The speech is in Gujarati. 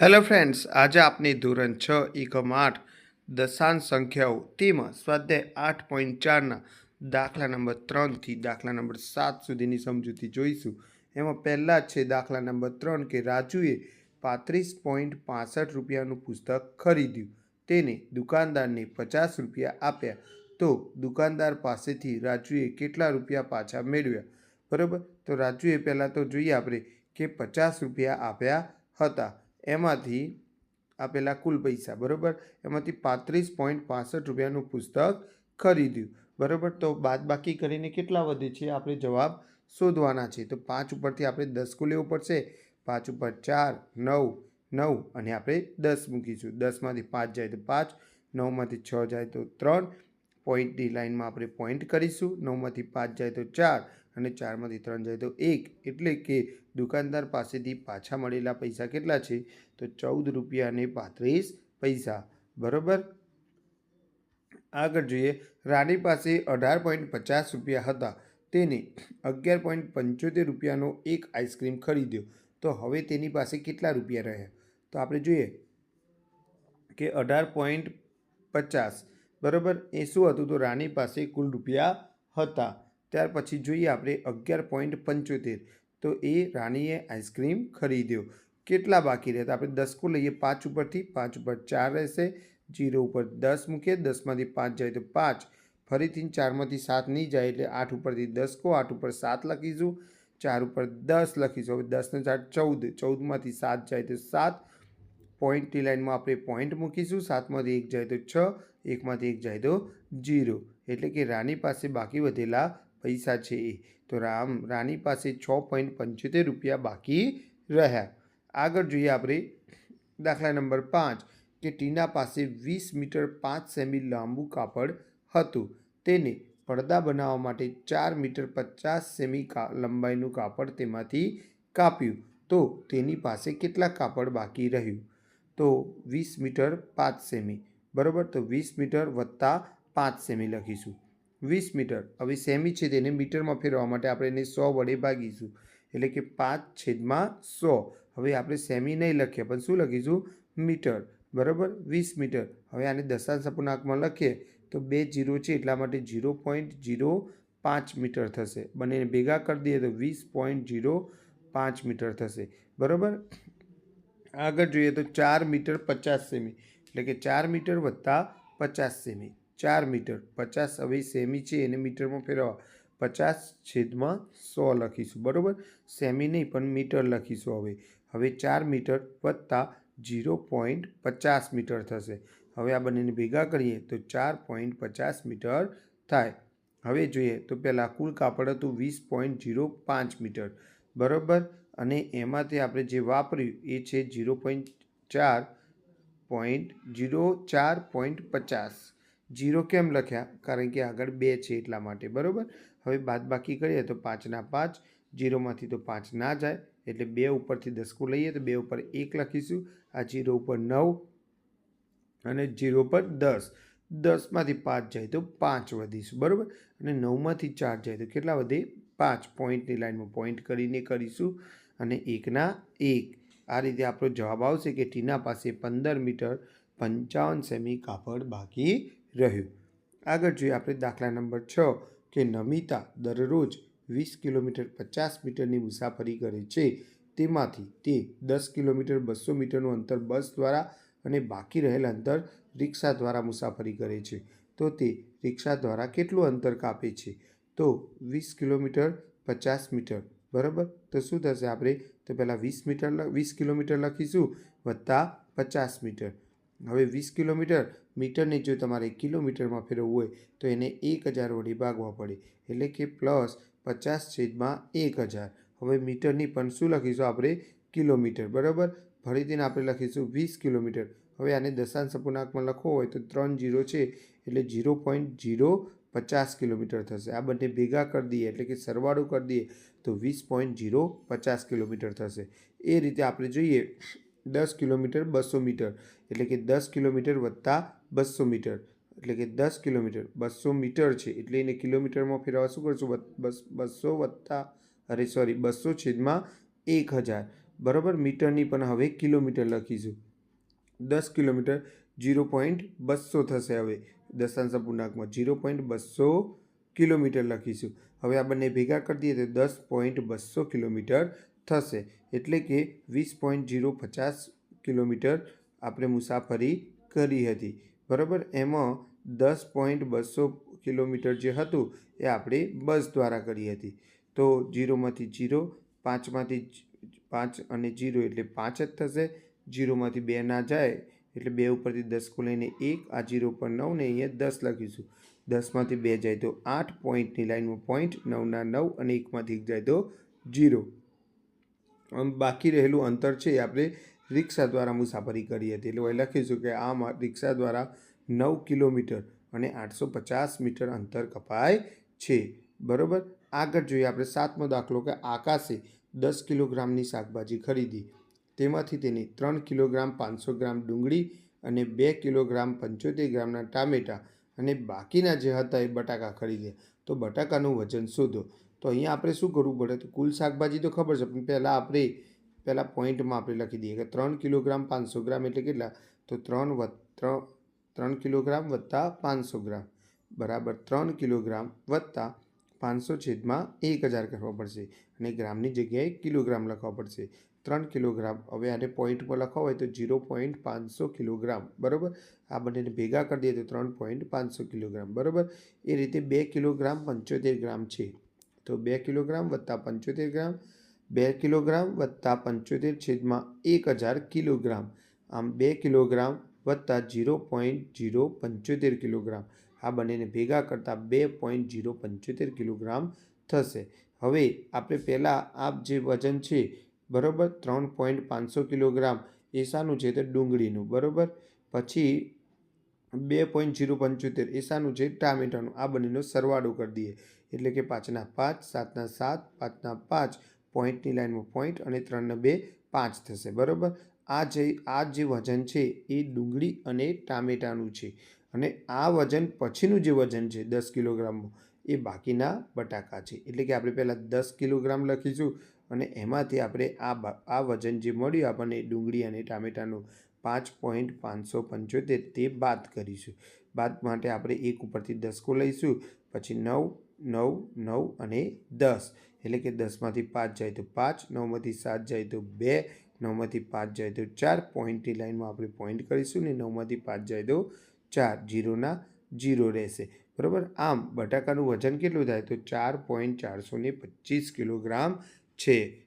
હેલો ફ્રેન્ડ્સ, આજે આપની ધોરણ છ એકમ આઠ, દશાંશ સંખ્યાઓ તેમાં સ્વાધ્યાય આઠ પોઈન્ટ ચારના દાખલા નંબર ત્રણથી દાખલા નંબર સાત સુધીની સમજૂતી જોઈશું. એમાં પહેલાં છે દાખલા નંબર ત્રણ કે રાજુએ પાંત્રીસ પોઈન્ટ પાસઠ રૂપિયાનું પુસ્તક ખરીદ્યું. તેને દુકાનદારને પચાસ રૂપિયા આપ્યા. તો દુકાનદાર પાસેથી રાજુએ કેટલા રૂપિયા પાછા મેળવ્યા? બરાબર? તો રાજુએ પહેલાં તો જોઈએ આપણે કે પચાસ રૂપિયા આપ્યા હતા. એમાંથી આપેલા કુલ પૈસા, બરાબર? એમાંથી પાંત્રીસ પોઈન્ટ પાસઠ રૂપિયાનું પુસ્તક ખરીદ્યું, બરાબર? તો બાદબાકી કરીને કેટલા વધે છે? આપણે જવાબ શોધવાના છે. તો પાંચ ઉપરથી આપણે દસ કુલ લેવું પડશે. પાંચ ઉપર ચાર, નવ નવ, અને આપણે દસ મૂકીશું. દસમાંથી પાંચ જાય તો પાંચ, નવમાંથી છ જાય તો ત્રણ. પોઈન્ટની લાઇનમાં આપણે પોઈન્ટ કરીશું. નવમાંથી પાંચ જાય તો ચાર. અને ચારમાંથી ત્રણ જાય તો એક. એટલે કે દુકાનદાર પાસેથી પાછા મળેલા પૈસા કેટલા છે? તો ચૌદ રૂપિયા અને પાંત્રીસ પૈસા. બરાબર? આગળ જોઈએ. રાણી પાસે અઢાર પોઈન્ટ પચાસ રૂપિયા હતા. તેને અગિયાર પોઈન્ટ પંચોતેર રૂપિયાનો એક આઈસ્ક્રીમ ખરીદ્યો. તો હવે તેની પાસે કેટલા રૂપિયા રહ્યા? તો આપણે જોઈએ કે અઢાર પોઈન્ટ પચાસ. બરાબર? એ શું હતું? તો રાણી પાસે કુલ રૂપિયા હતા. ત્યાર પછી જોઈએ આપણે અગિયાર પોઈન્ટ પંચોતેર. તો એ રાણીએ આઈસ્ક્રીમ ખરીદ્યો. કેટલા બાકી રહેતા? આપણે દસ કો લઈએ, પાંચ ઉપરથી પાંચ ઉપર ચાર રહેશે. જીરો ઉપર દસ મૂકીએ, દસમાંથી પાંચ જાય તો પાંચ. ફરીથી ચારમાંથી સાત નહીં જાય એટલે આઠ ઉપરથી દસ કો આઠ ઉપર સાત લખીશું. ચાર ઉપર દસ લખીશું. હવે દસને ચાર ચૌદ. ચૌદમાંથી સાત જાય તો સાત. પોઈન્ટની લાઈનમાં આપણે પોઈન્ટ મૂકીશું. સાતમાંથી એક જાય તો છ. એકમાંથી એક જાય તો જીરો. એટલે કે રાણી પાસે બાકી વધેલા પૈસા છે. તો રામ રાણી પાસે છ પોઈન્ટ પંચોતેર રૂપિયા બાકી રહ્યા. આગળ જોઈએ આપણે દાખલા નંબર પાંચ, કે ટીના પાસે વીસ મીટર પાંચ સેમી લાંબુ કાપડ હતું. તેને પડદા બનાવવા માટે ચાર મીટર પચાસ સેમી લંબાઈનું કાપડ તેમાંથી કાપ્યું. તો તેની પાસે કેટલા કાપડ બાકી રહ્યું? તો વીસ મીટર પાંચ સેમી. બરાબર? તો વીસ મીટર વત્તા પાંચ સેમી લખીશું. વીસ મીટર. હવે સેમી છે તેને મીટરમાં ફેરવવા માટે આપણે એને સો વડે ભાગીશું. એટલે કે પાંચ છેદમાં સો. હવે આપણે સેમી નહીં લખીએ, પણ શું લખીશું? મીટર. બરાબર? વીસ મીટર. હવે આને દશાંશ અપૂર્ણાંકમાં લખીએ તો બે જીરો છે, એટલા માટે જીરો પોઈન્ટ જીરો પાંચ મીટર થશે. બંનેને ભેગા કરી દઈએ તો વીસ પોઈન્ટ જીરો પાંચ મીટર થશે. બરાબર? આગળ જોઈએ તો ચાર મીટર પચાસ સેમી. એટલે કે ચાર મીટર વત્તા પચાસ સેમી. ચાર મીટર. પચાસ હવે સેમી છે, એને મીટરમાં ફેરવવા. પચાસ છેદમાં સો લખીશું, બરાબર? સેમી નહીં, પણ મીટર લખીશું હવે. હવે ચાર મીટર વત્તા જીરો પોઈન્ટ પચાસ મીટર થશે. હવે આ બંનેને ભેગા કરીએ તો ચાર પોઈન્ટ પચાસ મીટર થાય. હવે જોઈએ તો પહેલાં કુલ કાપડ હતું વીસ પોઈન્ટ જીરો પાંચ મીટર, બરાબર? અને એમાંથી આપણે જે વાપર્યું એ છે જીરો પોઈન્ટ ચાર પોઈન્ટ જીરો ચાર પોઈન્ટ પચાસ. જીરો કેમ લખ્યા? કારણ કે આગળ બે છે એટલા માટે, બરાબર? હવે બાદબાકી કરીએ તો પાંચના પાંચ, જીરોમાંથી તો પાંચ ના જાય, એટલે બે ઉપરથી દસકું લઈએ તો બે ઉપર એક લખીશું, આ જીરો ઉપર નવ અને જીરો પર દસ. દસમાંથી પાંચ જાય તો પાંચ વધીશું, બરાબર? અને નવમાંથી ચાર જાય તો કેટલા વધે? પાંચ. પોઈન્ટની લાઇનમાં પોઈન્ટ કરીને કરીશું અને એકના એક. આ રીતે આપણો જવાબ આવશે કે ટીના પાસે પંદર મીટર પંચાવન સેમી કાપડ બાકી રહ્યું. આગળ જોઈએ આપણે દાખલા નંબર છ, કે નમિતા દરરોજ વીસ કિલોમીટર પચાસ મીટરની મુસાફરી કરે છે. તેમાંથી તે દસ કિલોમીટર, બસો મીટરનું અંતર બસ દ્વારા અને બાકી રહેલ અંતર રિક્ષા દ્વારા મુસાફરી કરે છે. તો તે રિક્ષા દ્વારા કેટલું અંતર કાપે છે? તો વીસ કિલોમીટર, પચાસ મીટર, બરાબર? તો શું થશે આપણે? તો પહેલાં વીસ મીટર વીસ કિલોમીટર લખીશું વત્તા પચાસ મીટર. હવે વીસ કિલોમીટર મીટરને જો તમારે કિલોમીટરમાં ફેરવવું હોય, તો એને એક હજાર વડે ભાગવા પડે. એટલે કે પ્લસ પચાસ છેદમાં એક હજાર. હવે મીટરની પણ શું લખીશું આપણે? કિલોમીટર. બરાબર? ફરીથી આપણે લખીશું વીસ કિલોમીટર. હવે આને દશાંશ અપૂર્ણાંકમાં લખવો હોય તો ત્રણ જીરો છે, એટલે જીરો પોઈન્ટ જીરો પચાસ કિલોમીટર થશે. આ બંને ભેગા કરી દઈએ, એટલે કે સરવાળો કરી દઈએ, તો વીસ પોઈન્ટ જીરો પચાસ કિલોમીટર થશે. એ રીતે આપણે જોઈએ દસ કિલોમીટર બસો મીટર. એટલે કે દસ કિલોમીટર વત્તા બસો મીટર. એટલે કે દસ કિલોમીટર બસો મીટર છે. એટલે એને કિલોમીટરમાં ફેરવવા શું કરશું? બસ, બસો વત્તા, અરે સોરી બસો છેદમાં એક હજાર. બરાબર? મીટરની પણ હવે કિલોમીટર લખીશું. દસ કિલોમીટર જીરો પોઈન્ટ બસો થશે હવે. દશાંશ પૂર્ણાંકમાં જીરો પોઈન્ટ બસો કિલોમીટર લખીશું. હવે આ બંને ભેગા કરી દઈએ તો દસ પોઈન્ટ બસો કિલોમીટર થશે. એટલે કે વીસ પોઈન્ટ જીરો પચાસ કિલોમીટર આપણે મુસાફરી કરી હતી. બરાબર? એમાં દસ પોઈન્ટ બસો કિલોમીટર જે હતું, એ આપણે બસ દ્વારા કરી હતી. તો જીરોમાંથી જીરો પાંચમાંથી પાંચ અને જીરો એટલે પાંચ જ થશે. જીરોમાંથી બે ના જાય, એટલે બે ઉપરથી દસ કો લઈને એક, આ જીરો પર નવ ને અહીંયા દસ લખીશું. દસમાંથી બે જાય તો આઠ પોઈન્ટની લાઇનમાં પોઈન્ટ નવના નવ અને એકમાંથી એક જાય તો જીરો બાકી રહેલું અંતર છે એ આપણે રિક્ષા દ્વારા મુસાફરી કરી હતી. એટલે લખીશું કે આ રિક્ષા દ્વારા નવ કિલોમીટર અને આઠસો પચાસ મીટર અંતર કપાય છે. બરાબર? આગળ જોઈએ આપણે સાતમો દાખલો કે આકાશે દસ કિલોગ્રામની શાકભાજી ખરીદી. તેમાંથી તેને ત્રણ કિલોગ્રામ પાંચસો ગ્રામ ડુંગળી અને બે કિલોગ્રામ પંચોતેર ગ્રામના ટામેટાં અને બાકીના જે હતા એ બટાકા ખરીદ્યા તો બટાકાનું વજન શોધો. તો અહીંયા આપણે શું કરવું પડે? તો કુલ શાકભાજી તો ખબર છે, પણ પહેલાં આપણે, પહેલાં પોઈન્ટમાં આપણે લખી દઈએ કે ત્રણ કિલોગ્રામ પાંચસો ગ્રામ એટલે કેટલા? તો ત્રણ ત્રણ કિલોગ્રામ વત્તા પાંચસો ગ્રામ. બરાબર, ત્રણ કિલોગ્રામ વત્તા પાંચસો છેદમાં એક હજાર કરવા પડશે અને ગ્રામની જગ્યાએ કિલોગ્રામ લખવા પડશે. ત્રણ કિલોગ્રામ, હવે આને પોઈન્ટ પર લખવા હોય તો જીરો પોઈન્ટ પાંચસો કિલોગ્રામ, બરાબર? આ બંનેને ભેગા કરી દઈએ તો ત્રણ પોઈન્ટ પાંચસો કિલોગ્રામ, બરાબર? એ રીતે બે કિલોગ્રામ પંચોતેર ગ્રામ છે. તો બે કિલોગ્રામ વત્તા પંચોતેર ગ્રામ, બે કિલોગ્રામ વત્તા પંચોતેર છેદમાં એક હજાર કિલોગ્રામ. આમ બે કિલોગ્રામ વત્તા જીરો પોઈન્ટ જીરો પંચોતેર કિલોગ્રામ. આ બંનેને ભેગા કરતાં બે પોઈન્ટ જીરો પંચોતેર કિલોગ્રામ થશે. હવે આપણે પહેલાં આ જે વજન છે, બરાબર? ત્રણ પોઈન્ટ પાંચસો કિલોગ્રામ. એ શાનું છે તો ડુંગળીનું, બરાબર? પછી બે પોઈન્ટ જીરો પંચોતેર એ શાનું છે ટામેટાનું આ બંનેનો સરવાળો કરી દઈએ. એટલે કે પાંચના પાંચ, સાતના સાત, પાંચના પાંચ, પોઈન્ટની લાઇનમાં પોઈન્ટ અને ત્રણના બે પાંચ થશે. બરાબર? આ જે આ જે વજન છે એ ડુંગળી અને ટામેટાનું છે. અને આ વજન પછીનું જે વજન છે, દસ કિલોગ્રામનું, એ બાકીના બટાકા છે. એટલે કે આપણે પહેલાં દસ કિલોગ્રામ લખીશું અને એમાંથી આપણે આ આ વજન જે મળ્યું આપણને ડુંગળી અને ટામેટાનું પાંચ પોઈન્ટ પાંચસો પંચોતેર તે બાદ કરીશું. બાદ માટે આપણે એક ઉપરથી દસકો લઈશું, પછી નવ નવ નવ અને દસ. એટલે કે દસમાંથી પાંચ જાય તો પાંચ, નવમાંથી સાત જાય તો બે, નવમાંથી પાંચ જાય તો ચાર. પોઈન્ટની લાઈનમાં આપણે પોઈન્ટ કરીશું ને નવમાંથી પાંચ જાય તો ચાર. જીરોના જીરો રહેશે. બરાબર? આમ બટાકાનું વજન કેટલું થાય? તો ચાર પોઈન્ટ ચારસો ને પચીસ કિલોગ્રામ છે.